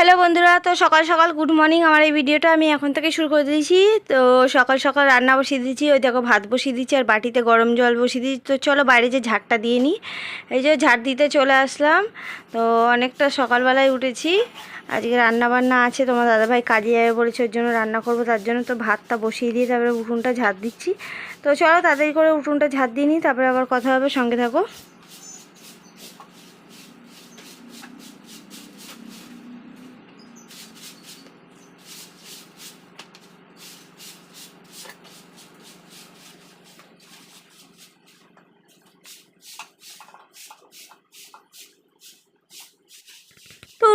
Hello বন্ধুরা, তো সকাল সকাল গুড মর্নিং আমার এই ভিডিওটা আমি এখন থেকে শুরু করে দিয়েছি। তো সকাল সকাল রান্না বসিয়ে দিয়েছি, ওই দেখো ভাত বসিয়ে দিচ্ছি আর বাটিতে গরম জল বসিয়ে দিচ্ছি তো চলো বাইরে যে ঝাড়টা দিয়ে নিই, এই যে ঝাড় দিতে চলে আসলাম। তো অনেকটা সকালবেলায় উঠেছি, আজকে রান্না বান্না আছে, তোমার দাদাভাই কাজে যাবে বলেছে, ওর জন্য রান্না করব, তার জন্য তো ভাতটা বসিয়ে দিয়ে তারপরে উঠোনটা ঝাড় দিচ্ছি। তো চলো তাড়াতাড়ি করে উঠোনটা ঝাড় দিয়ে নিই, তারপরে আবার কথা হবে, সঙ্গে থাকো।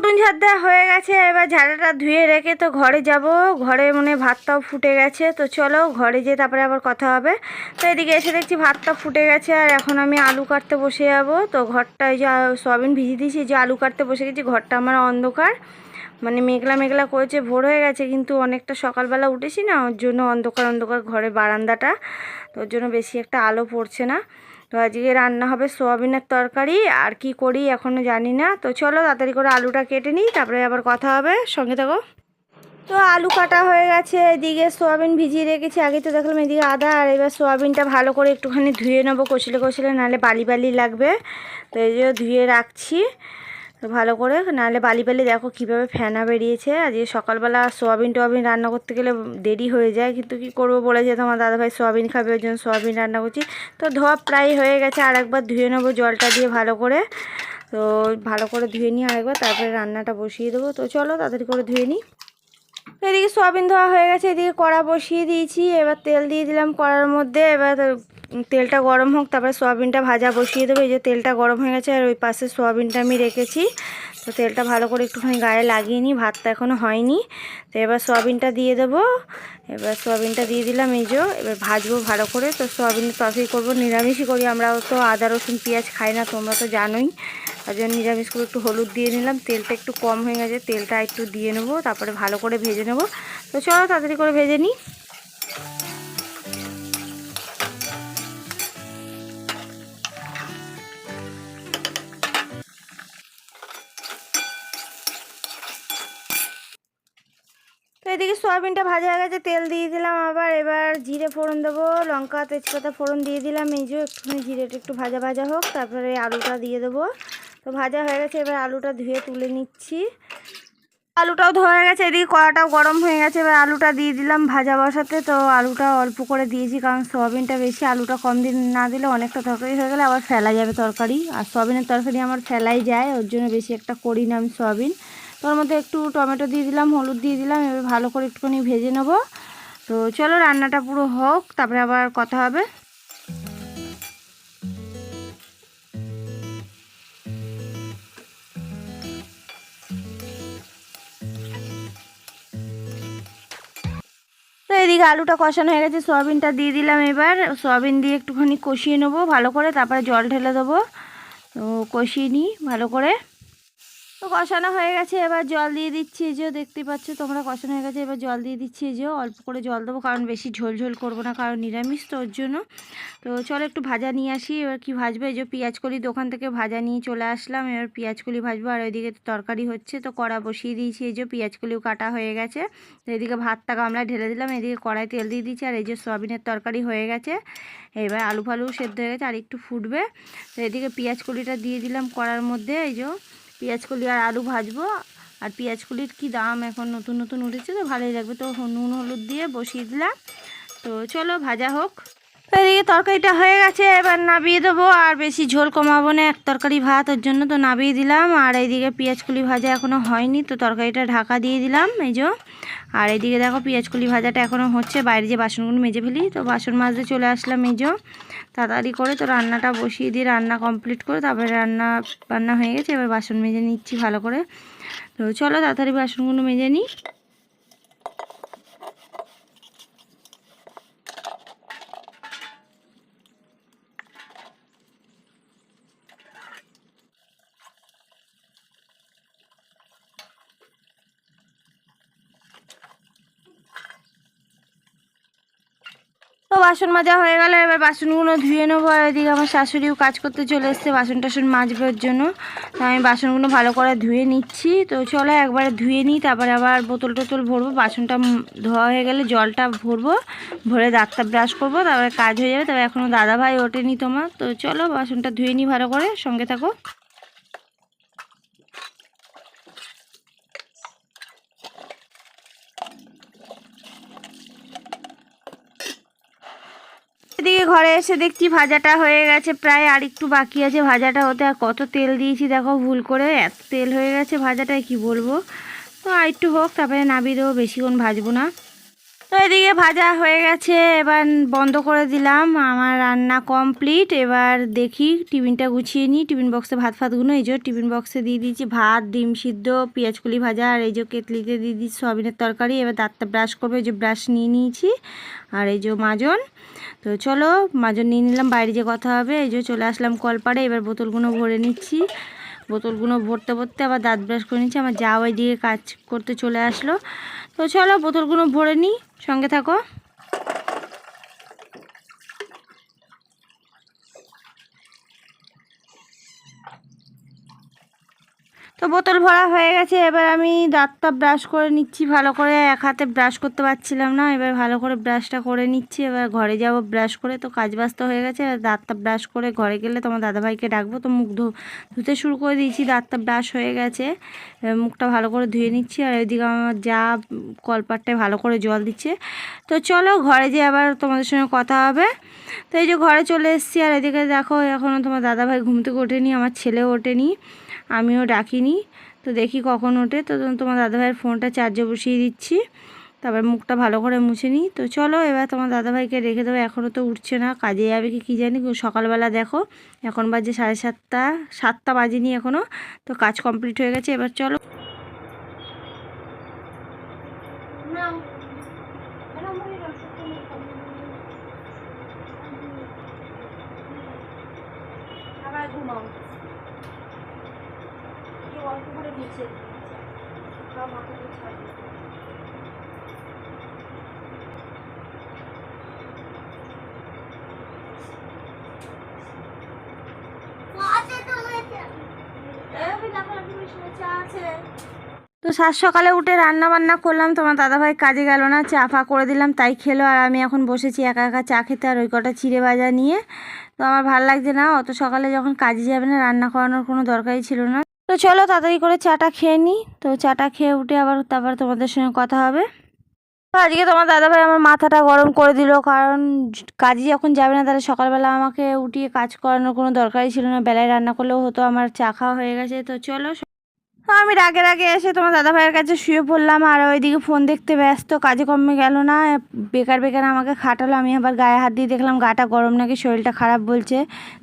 উঠুন ঝাড় হয়ে গেছে, এবার ঝাড়াটা ধুয়ে রেখে তো ঘরে যাব। ঘরে মানে ভাতটাও ফুটে গেছে, তো চলো ঘরে যেয়ে তারপরে আবার কথা হবে। তো এদিকে এসে দেখছি ভাতটা ফুটে গেছে, আর এখন আমি আলু কাটতে বসে যাব। তো ঘরটা এই যে সয়াবিন ভিজিয়ে দিয়েছি যে আলু কাটতে বসে গেছি, ঘরটা আমার অন্ধকার। মানে মেঘলা মেঘলা করেছে, ভোর হয়ে গেছে, কিন্তু অনেকটা সকালবেলা উঠেছি না, ওর জন্য অন্ধকার অন্ধকার ঘরে বারান্দাটা, তো ওর জন্য বেশি একটা আলো পড়ছে না। তো আজকে রান্না হবে সোয়াবিনের তরকারি, আর কি করি এখনও জানি না। তো চলো তাড়াতাড়ি করে আলুটা কেটে নিই, তারপরে আবার কথা হবে। সঙ্গে থাকো। তো আলু কাটা হয়ে গেছে, এদিকে সোয়াবিন ভিজিয়ে রেখেছি। আগে তো দেখলাম এদিকে আদা, আর এবার সোয়াবিনটা ভালো করে একটুখানি ধুয়ে নেব কষলে কষলে নাহলে বালি বালি লাগবে। তো এই ধুয়ে রাখছি। তো ভালো করে। নাহলে বালি বালি দেখো কীভাবে ফেনা বেরিয়েছে। আজকে সকালবেলা সোয়াবিন টোয়াবিন রান্না করতে গেলে দেরি হয়ে যায়। কিন্তু কি করব বলেছে তোমার দাদাভাই সোয়াবিন খাবে, ওই জন্য সোয়াবিন রান্না করছি। তো ধোয়া প্রায় হয়ে গেছে, আর একবার ধুয়ে নেব জলটা দিয়ে ভালো করে। তো ভালো করে ধুয়ে নিই আরেকবার, তারপরে রান্নাটা বসিয়ে দেবো। তো চলো তাড়াতাড়ি করে ধুয়ে নিই। এদিকে সোয়াবিন ধোয়া হয়ে গেছে, এদিকে কড়া বসিয়ে দিয়েছি। এবার তেল দিয়ে দিলাম কড়ার মধ্যে। এবার তেলটা গরম হোক, তারপরে সোয়াবিনটা ভাজা বসিয়ে দেবো। এই যে তেলটা গরম হয়ে গেছে, আর ওই পাশে সোয়াবিনটা আমি রেখেছি। তো তেলটা ভালো করে একটুখানি গায়ে লাগিয়ে নিই, ভাতটা এখনও হয়নি। তো এবার সোয়াবিনটা দিয়ে দেবো। এবার সোয়াবিনটা দিয়ে দিলাম, এই যে এবার ভাজবো ভালো করে। তো সোয়াবিনের তরকারি করব, নিরামিষই করি। আমরাও তো আদা, রসুন, পেঁয়াজ খাই না, তোমরা তো জানোই। তার জন্য নিরামিষ করে একটু হলুদ দিয়ে নিলাম। তেলটা একটু কম হয়ে গেছে, তেলটা একটু দিয়ে নেব, তারপরে ভালো করে ভেজে নেব। তো চলো তাড়াতাড়ি করে ভেজে নিই। এদিকে সয়াবিনটা ভাজা হয়ে গেছে, তেল দিয়ে দিলাম আবার। এবার জিরে ফোড়ন দেবো, লঙ্কা, তেজপাতা ফোড়ন দিয়ে দিলাম। এই যে একটুখানি জিরেটা একটু ভাজা ভাজা হোক, তারপরে আলুটা দিয়ে দেবো। ভাজা হয়ে গেছে, এবার আলুটা ধুয়ে তুলে নিচ্ছি। আলুটাও ধোয়া গেছে, এদিকে কড়াটাও গরম হয়ে গেছে, এবার আলুটা দিয়ে দিলাম ভাজা বসাতে। তো আলুটা অল্প করে দিয়েছি, কারণ সয়াবিনটা বেশি, আলুটা কম দিন না দিলে অনেকটা তরকারি হয়ে গেলে আবার ফেলা যাবে তরকারি। আর সয়াবিনের তরকারি আমার ফেলাই যায়, ওর জন্য বেশি একটা করি না আমি সয়াবিন। তোর মধ্যে একটু টমেটো দিয়ে দিলাম, হলুদ দিয়ে দিলাম, এবার ভালো করে একটুখানি ভেজে নেব। তো চলো রান্নাটা পুরো হোক, তারপরে আবার কথা হবে। এদিকে আলুটা কষানো হয়ে গেছে, সয়াবিনটা দিয়ে দিলাম এবার। সয়াবিন দিয়ে একটুখানি কষিয়ে নেব ভালো করে, তারপরে জল ঢেলে দেবো। তো কষিয়ে নিই ভালো করে। তো কষানো হয়ে গেছে, এবার জল দিয়ে দিচ্ছি। যে দেখতে পাচ্ছ তোমরা কষানো হয়ে গেছে, এবার জল দিয়ে দিচ্ছি। যে অল্প করে জল দেবো, কারণ বেশি ঝোল ঝোল করব না, কারণ নিরামিষ তো ওর জন্য। তো চলো একটু ভাজা নিয়ে আসি, এবার কি ভাজবো? এই যে পেঁয়াজ কলি দোকান থেকে ভাজা নিয়ে চলে আসলাম, এবার পেঁয়াজ কলি ভাজবো, আর ওইদিকে তো তরকারি হচ্ছে, তো কড়া বসিয়ে দিয়েছি। এই যে পেঁয়াজ কলিও কাটা হয়ে গেছে, তো এদিকে ভাতটা গামলায় ঢেলে দিলাম, এদিকে কড়াই তেল দিয়ে দিচ্ছি আর এই যে সয়াবিনের তরকারি হয়ে গেছে। এবার আলু ফালু সেদ্ধ হয়ে গেছে, আর একটু ফুটবে। তো এদিকে পেঁয়াজ কলিটা দিয়ে দিলাম কড়ার মধ্যে, এই যে পেঁয়াজ কলি আর আলু ভাজবো। আর পেঁয়াজ কলির কী দাম এখন নতুন নতুন উঠেছে তো ভালোই লাগবে। তো নুন, হলুদ দিয়ে বসিয়ে দিলাম। তো চলো ভাজা হোক। এদিকে তরকারিটা হয়ে গেছে, এবার নাবিয়ে দেবো, আর বেশি ঝোল কমাবো না। এক তরকারি ভাত ওর জন্য তো নাবিয়ে দিলাম, আর এইদিকে পেঁয়াজ কলি ভাজা এখনও হয়নি, তো তরকারিটা ঢাকা দিয়ে দিলাম, এই যে। আর এইদিকে দেখো পেঁয়াজ কলি ভাজাটা এখনও হচ্ছে, বাইরে যে বাসনগুলো মেজে ফেলি, তো বাসন মাজতে চলে আসলাম, এই যে। তাড়াতাড়ি করে তো রান্নাটা বসিয়ে দিয়ে রান্না কমপ্লিট করে তারপরে রান্না রান্না হয়ে গেছে, এবার বাসন মেজে নিচ্ছি ভালো করে। তো চলো তাড়াতাড়ি বাসনগুলো মেজে নিই। বাসন মাজা হয়ে গেল, এবার বাসনগুলো ধুয়ে নেব। আর এদিকে আমার শাশুড়িও কাজ করতে চলে এসছে বাসন টাসন মাজবার জন্য। আমি বাসনগুলো ভালো করে ধুয়ে নিচ্ছি। তো চলো একবারে ধুয়ে নিই, তারপরে আবার বোতল টোতল ভরবো। বাসনটা ধোয়া হয়ে গেলে জলটা ভরবো, ভরে দাঁতটা ব্রাশ করব, তারপরে কাজ হয়ে যাবে। তবে এখনও দাদাভাই ওঠেনি তোমার। তো চলো বাসনটা ধুয়ে নিই ভালো করে, সঙ্গে থাকো এদিকে ঘরে এসে দেখছি ভাজাটা হয়ে গেছে, প্রায় আর একটু বাকি আছে। ভাজাটা হতে আর কত তেল দিয়েছি, দেখো ভুল করে এত তেল হয়ে গেছে ভাজাটায়, কি বলব? তো আর একটু হোক, তারপরে নাবিয়ে দেবো, বেশিক্ষণ ভাজবো না। তো এদিকে ভাজা হয়ে গেছে, এবার বন্ধ করে দিলাম, আমার রান্না কমপ্লিট। এবার দেখি, টিফিনটা গুছিয়ে নিই, টিফিন বক্সে ভাত ফাতগুলো, এই যে টিফিন বক্সে দিয়ে দিয়েছি ভাত, ডিম সিদ্ধ পেঁয়াজকুলি ভাজা, আর এই যে কেতলিতে দিয়ে দিয়েছি সয়াবিনের তরকারি। এবার দাঁতটা ব্রাশ করবে, এই যে ব্রাশ নিয়ে নিয়েছি, আর এই যে মাজন। তো চলো, মাজন নিয়ে নিলাম, বাইরে যে কথা হবে, এই যে চলে আসলাম কলপাড়ে, এবার বোতলগুলো ভরে নিচ্ছি। বোতলগুলো ভরতে ভরতে আবার দাঁত ব্রাশ করে নিচ্ছি, আমার যা ওই দিকে কাজ করতে চলে আসলো। তো চলো, বোতলগুলো ভরে নিই, সঙ্গে থাকো। তো বোতল ভরা হয়ে গেছে, এবার আমি দাঁতটা ব্রাশ করে নিচ্ছি, ভালো করে এক হাতে ব্রাশ করতে পারছিলাম না, এবার ভালো করে ব্রাশটা করে নিচ্ছি, এবার ঘরে যাব ব্রাশ করে, তো কাজ বাস্ত হয়ে গেছে, এবার দাঁতটা ব্রাশ করে ঘরে গেলে তোমার দাদাভাইকে ডাকবো, তো মুখ ধু ধুতে শুরু করে দিয়েছি, দাঁতটা ব্রাশ হয়ে গেছে মুখটা ভালো করে ধুয়ে নিচ্ছি, আর ওইদিকে আমার যা কলপাটটায় ভালো করে জল দিচ্ছে, তো চলো ঘরে যেয়ে আবার তোমাদের সঙ্গে কথা হবে, তো এই যে ঘরে চলে এসেছি, আর এদিকে দেখো এখনও তোমার দাদাভাই ঘুম থেকে ওঠেনি, আমার ছেলেও ওঠেনি আমিও ডাকিনি। তো দেখি কখন ওঠে। তো তোমার দাদাভাইয়ের ফোনটা চার্জে বসিয়ে দিচ্ছি। তারপর মুখটা ভালো করে মুছে নিই। তো চলো এবার তোমার দাদাভাইকে রেখে দেবো। এখনও তো উঠছে না। কাজে যাবে কি, কী জানি? সকালবেলা দেখো, এখন বাজে সাড়ে সাতটা সাতটা বাজেনি এখনও তো কাজ কমপ্লিট হয়ে গেছে। এবার চলো আবার ঘুমাও অল্প করে নিচে সব মাথাটা ছাড়িয়ে তো সাত সকালে উঠে রান্না বান্না করলাম, তোমার দাদাভাই কাজে গেল না, চা ফা করে দিলাম, তাই খেলো, আর আমি এখন বসেছি একা একা চা খেতে আর ওই কটা চিড়ে ভাজা নিয়ে। তো আমার ভালো লাগছে না, অত সকালে যখন কাজে যাবে না, রান্না করানোর কোনো দরকারই ছিল না। তো চলো তাড়াতাড়ি করে চাটা খেয়ে নিই তো চাটা খেয়ে উঠে আবার তারপর তোমাদের সঙ্গে কথা হবে। তো আজকে তোমার দাদাভাই আমার মাথাটা গরম করে দিল, কারণ কাজে যখন যাবে না, তাহলে সকালবেলা আমাকে উঠিয়ে কাজ করানোর কোনো দরকারই ছিল না। বেলায় রান্না করলেও হতো, আমার চা খাওয়া হয়ে গেছে। তো চলো আমি রাগে রাগে এসে তোমার দাদা ভাইয়ের কাছে শুয়ে পড়লাম আর ওইদিকে ফোন দেখতে ব্যস্ত, কাজে কমে গেল না। বেকার বেকার আমাকে খাটালো, আমি আবার গায়ে হাত দিয়ে দেখলাম গাটা গরম নাকি, শরীরটা খারাপ বলছে।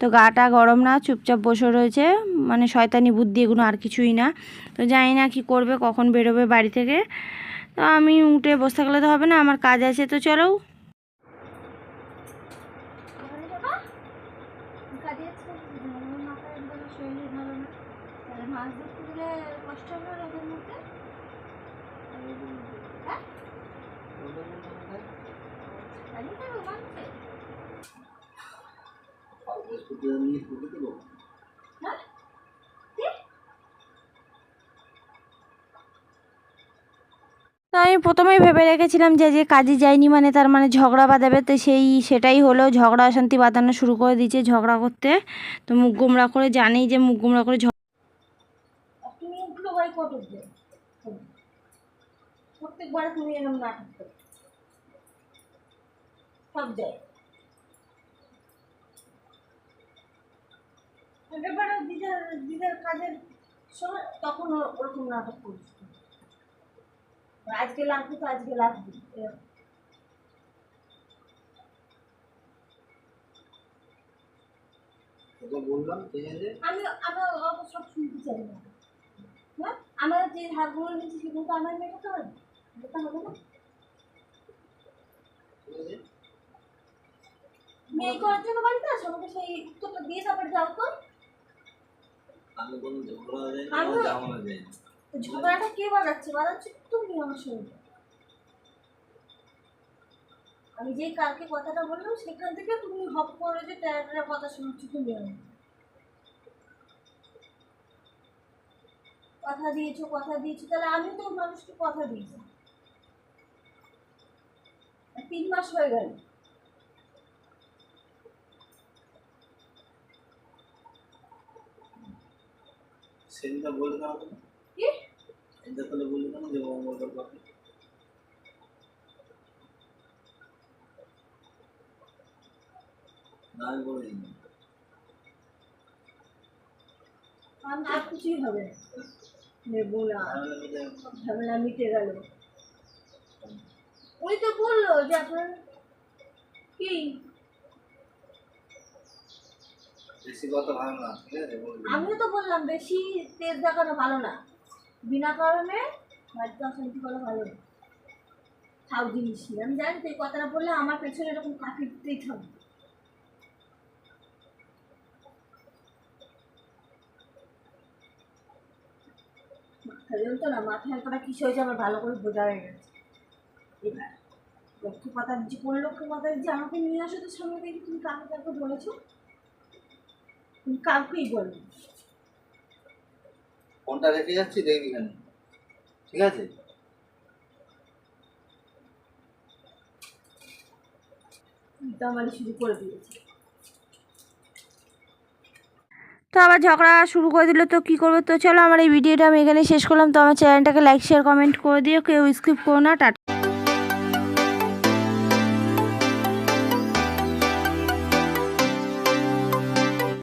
তো গাটা গরম না, চুপচাপ বসে রয়েছে মানে শয়তানি বুদ্ধি এগুলো আর কিছুই না। তো জানি না কি করবে, কখন বেরোবে বাড়ি থেকে। তো আমি উঠে বসে থাকলে তো হবে না, আমার কাজ আছে, তো চলো। হ্যাঁ? হ্যাঁ? আমি প্রথমেই ভেবে রেখেছিলাম যে যে কাজে যায়নি মানে তার মানে ঝগড়া বাঁধাবে, তো সেই সেটাই হলো ঝগড়া অশান্তি বাঁধানো শুরু করে দিয়েছে ঝগড়া করতে। তো মুখ গোমরা করে জানেই যে মুখ গোমরা করে প্রত্যেকবার তুমি এরকম নাটক করো সব যায় দিদার দিদার কাজের সময় তখন ওরকম নাটক করিস আজকে লাগবে তো আজকে লাগবে। এরকম। আমি আমি সব শুনতে চাই না। আমার যে হাতগুলো নিয়েছি সেগুলো তো আমার মেটাতে হবে মেটাতে হবে না। মেয়ে করার জন্য বাড়িতে আসো আমাকে সেই উত্তরটা দিয়ে তারপরে যাও তো। ঝগড়াটা কে বাজাচ্ছে? বাজাচ্ছে তুমি আমার সঙ্গে। আমি যেই কালকে কথাটা বললাম সেখান থেকে তুমি হপ করে যে ট্যারাটার কথা শুনছো তুমি আমি কথা দিয়েছ কথা দিয়েছ তাহলে আমি তো মানুষকে কথা দিয়েছি। আর তিন মাস হয়ে গেল। সেদিনটা বলে দাও। তো কি? সেদিনটা তাহলে বলে দাও যে মঙ্গলবার পাবে না আমি বলে দিই আমি আর কিছুই হবে না। নেব না ঝামেলা মিটে গেল। ওই তো বলল যে আপনার কি। আমিও তো বললাম বেশি তেজ দেখানো ভালো না। বিনা কারণে বাড়িতে অশান্তি করা ভালো না। খাও জিনিস আমি জানি তো এই কথাটা বললে আমার পেছনে এরকম কাটিতেই থাকবে। মাথা না মাথায় করা কিসে হয়েছে আমার ভালো করে বোঝা হয়ে গেছে। এবার লক্ষ্মী পাতা দিচ্ছি কোন লক্ষ্মী পাতা দিচ্ছি? আমাকে নিয়ে আসো তো সামনে দেখি তুমি কাকে কাকে বলেছ? তুমি কাউকেই বলবে ফোনটা রেখে যাচ্ছি দেখবি কেন ঠিক আছে? দামালি শুরু করে দিয়েছে। তো আবার ঝগড়া শুরু করে দিল, তো কী করব? তো চলো আমার এই ভিডিওটা আমি এখানে শেষ করলাম। তো আমার চ্যানেলটাকে লাইক শেয়ার কমেন্ট করে দিও। কেউ স্কিপ করো না। টাটা।